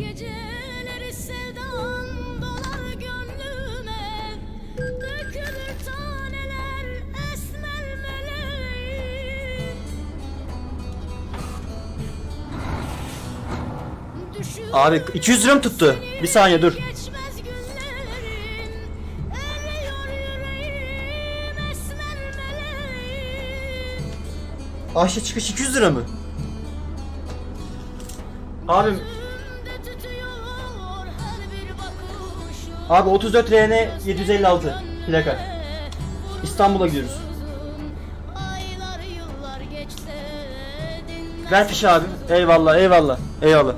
Geceleri sevdan dolar gönlüme Dökülür taneler esmer meleğim Abi 200 lira mı tuttu? Bir saniye dur. Geçmez günlerin Eriyor yüreğim esmer meleğim Ayşe çıkış 200 lira mı? Abim Abi 34 RN 756 plaka. İstanbul'a gidiyoruz. Ver fişi abi. Eyvallah eyvallah. Eyvallah.